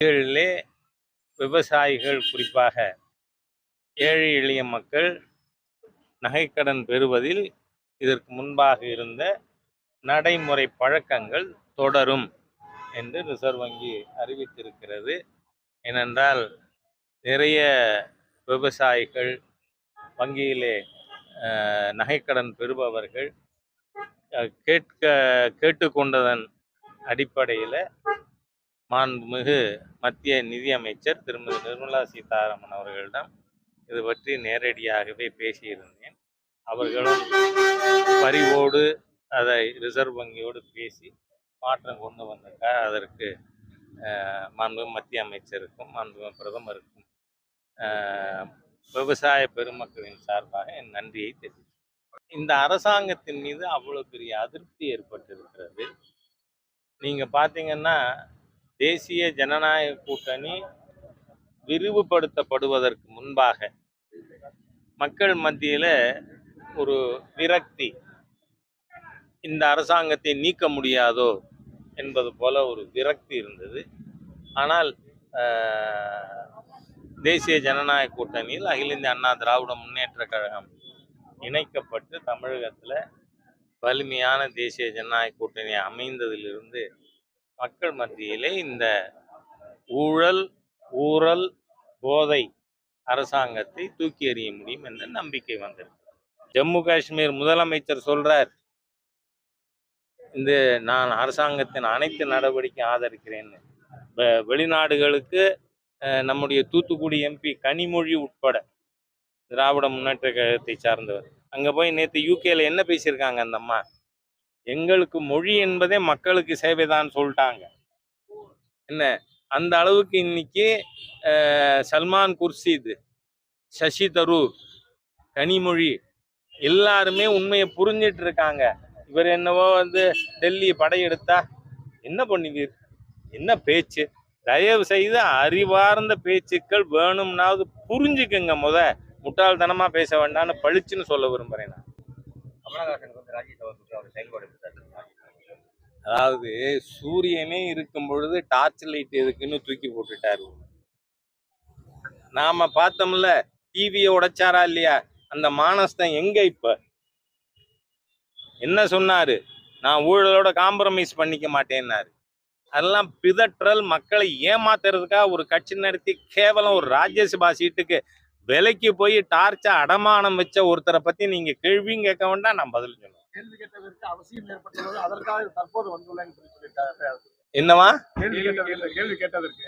பகுதிகளிலே விவசாயிகள் குறிப்பாக ஏழை எளிய மக்கள் நகைக்கடன் பெறுவதில் இதற்கு முன்பாக இருந்த நடைமுறை பழக்கங்கள் தொடரும் என்று ரிசர்வ் வங்கி அறிவித்திருக்கிறது. ஏனென்றால் நிறைய விவசாயிகள் வங்கியிலே நகைக்கடன் பெறுபவர்கள் கேட்க கேட்டுக்கொண்டதன் அடிப்படையில் மாண்புமிகு மத்திய நிதியமைச்சர் திருமதி நிர்மலா சீதாராமன் அவர்களிடம் இது பற்றி நேரடியாகவே பேசியிருந்தேன். அவர்களும் பரிவோடு அதை ரிசர்வ் வங்கியோடு பேசி மாற்றம் கொண்டு வந்திருக்கா அதற்கு மாண்பு மத்திய அமைச்சருக்கும் மாண்பு பிரதமருக்கும் விவசாய பெருமக்களின் சார்பாக என் நன்றியை தெரிவித்தேன் இந்த அரசாங்கத்தின் மீது அவ்வளோ பெரிய அதிருப்தி ஏற்பட்டிருக்கிறது. நீங்கள் பார்த்தீங்கன்னா தேசிய ஜனநாயக கூட்டணி விரிவுபடுத்தப்படுவதற்கு முன்பாக மக்கள் மத்தியில் ஒரு விரக்தி இந்த அரசாங்கத்தை நீக்க முடியாதோ என்பது போல ஒரு விரக்தி இருந்தது. ஆனால் தேசிய ஜனநாயக கூட்டணியில் அகில இந்திய அண்ணா திராவிட முன்னேற்ற கழகம் இணைக்கப்பட்டு தமிழகத்தில் வலிமையான தேசிய ஜனநாயக கூட்டணி அமைந்ததிலிருந்து மக்கள் மத்தியிலே இந்த ஊழல் ஊழல் போதை அரசாங்கத்தை தூக்கி எறிய முடியும் என்ற நம்பிக்கை வந்திருக்கு. ஜம்மு காஷ்மீர் முதலமைச்சர் சொல்றார் இந்த நான் அரசாங்கத்தின் அனைத்து நடவடிக்கை ஆதரிக்கிறேன்னு வெ- வெளிநாடுகளுக்கு அஹ், நம்முடைய தூத்துக்குடி எம்பி கனிமொழி உட்பட திராவிட முன்னேற்ற கழகத்தை சார்ந்தவர். அங்க போய் நேற்று யூகேல என்ன பேசியிருக்காங்க அந்த அம்மா? எங்களுக்கு மொழி என்பதே மக்களுக்கு சேவைதான் சொல்லிட்டாங்க. என்ன? அந்த அளவுக்கு இன்னைக்கு சல்மான் குர்ஷித் சசி தரூர் கனிமொழி எல்லாருமே உண்மையை புரிஞ்சிட்டு இருக்காங்க. இவர் என்னவோ வந்து டெல்லி படையெடுத்தா என்ன பண்ணுவீர்? என்ன பேச்சு? தயவு செய்து அறிவார்ந்த பேச்சுக்கள் வேணும்னாவது புரிஞ்சுக்குங்க முத. முட்டாள்தனமாக பேச வேண்டாம்னு பளிச்சுன்னு சொல்ல விரும்புறேன் நான். கமலஹாசனுக்கு வந்து ராஜ்யசபா கொடுத்து அவர் செயல்பாடு அதாவது சூரியனே இருக்கும் பொழுது டார்ச் லைட் எதுக்குன்னு தூக்கி போட்டுட்டாரு. நாம பார்த்தோம்ல டிவியை உடைச்சாரா இல்லையா? அந்த மானஸ்தன் எங்க இப்ப? என்ன சொன்னாரு? நான் ஊழலோட காம்ப்ரமைஸ் பண்ணிக்க மாட்டேன்னாரு. அதெல்லாம் பிதற்றல் மக்களை ஏமாத்துறதுக்காக ஒரு கட்சி நடத்தி கேவலம் ஒரு ராஜ்யசபா சீட்டுக்கு விலைக்கு போய் டார்ச்சா அடமானம் வச்ச ஒருத்தரை பத்தி நீங்க கேள்வியும் கேட்க வேண்டாம் நான் பதில் சொல்லுவேன் கேள்வி கேட்டதற்கு அவசியம் ஏற்பட்டுள்ளது அதற்காக தற்போது வந்துள்ளேன் என்னவா கேள்வி கேட்டதற்கு